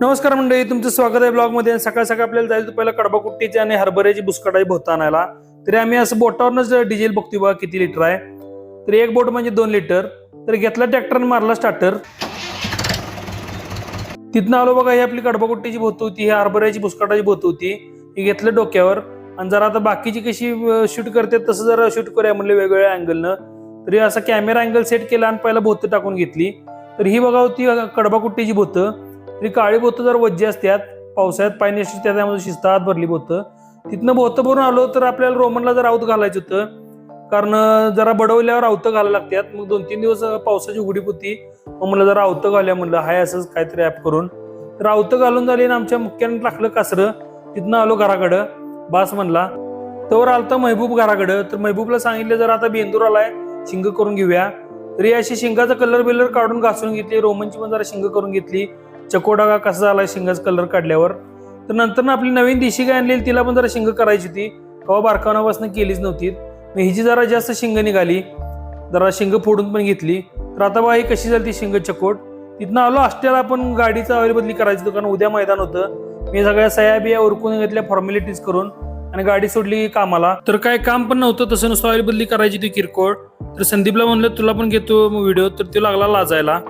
नमस्कार मंडळी तुमचं स्वागत आहे ब्लॉगमध्ये. आणि सकाळ सकाळ आपल्याला जायचं पहिला कडबा कुट्टीची आणि हरभऱ्याची बुसकाटाची भोता आणायला. तरी आम्ही असं बोटावरनच डिझेल बघतो बघा किती लिटर आहे. तरी एक बोट म्हणजे दोन लिटर. तर घेतला ट्रॅक्टरने मारला स्टार्टर तिथनं आलो बघा ही आपली कडबा कुट्टीची भोत होती ही हरभऱ्याची बुसकाटाची भोत होती. ही घेतलं डोक्यावर. आणि जरा आता बाकीची कशी शूट करते तसं जरा शूट करूया म्हणलं वेगवेगळ्या अँगलनं तरी असा कॅमेरा अँगल सेट केला आणि पहिला भोत टाकून घेतली. तर ही बघा होती कडबा कुट्टीची भोतं तरी काळी बोतं जर वज्जी असतात पावसाळ्यात पाणी असते त्यामध्ये शिस्तात भरली बोतं. तिथनं बोतं भरून आलो तर आपल्याला रोमनला जर राऊत घालायचं होतं. कारण जरा बडवल्यावर रावतं घालायला लागतात मग दोन तीन दिवस पावसाची उघडी होती. मग म्हणलं जरा रावतं घालूया म्हणलं. हाय असंच काहीतरी ॲप करून. तर रावतं घालून झाली आणि आमच्या मुख्यानं टाकलं कासरं. तिथनं आलो घराकडं. बास म्हणला तोवर आलता महबूब घराकडं. तर महबूबला सांगितलं जर आता बेंदूर आलाय. शिंग करून घेऊया. तरी अशी शिंगाचा कलर बिलर काढून घासून घेतली. रोमनची पण जरा शिंग करून घेतली. चकोडा का कसा झाला शिंगाचा कलर काढल्यावर. तर नंतर ना आपली नवीन देशी गाय आणलेली तिला पण जरा शिंग करायची होती. तेव्हा बारकावण्यापासून केलीच नव्हती. मग हिची जरा जास्त शिंग निघाली. जरा शिंग फोडून पण घेतली. तर आता बा ही कशी झाली ती शिंग चकोट. तिथनं आलो हॉस्टेलला पण गाडीचं अवेल बदली करायची होतं कारण उद्या मैदान होतं. मी सगळ्या सया बिया उरकून घेतल्या फॉर्मॅलिटीज करून आणि गाडी सोडली कामाला. तर काय काम पण नव्हतं तसं नुसतं ऑइल बदली करायची होती किरकोळ. तर संदीपला म्हणलं तुला पण घेतो व्हिडिओ तर तो लागला लाजायला.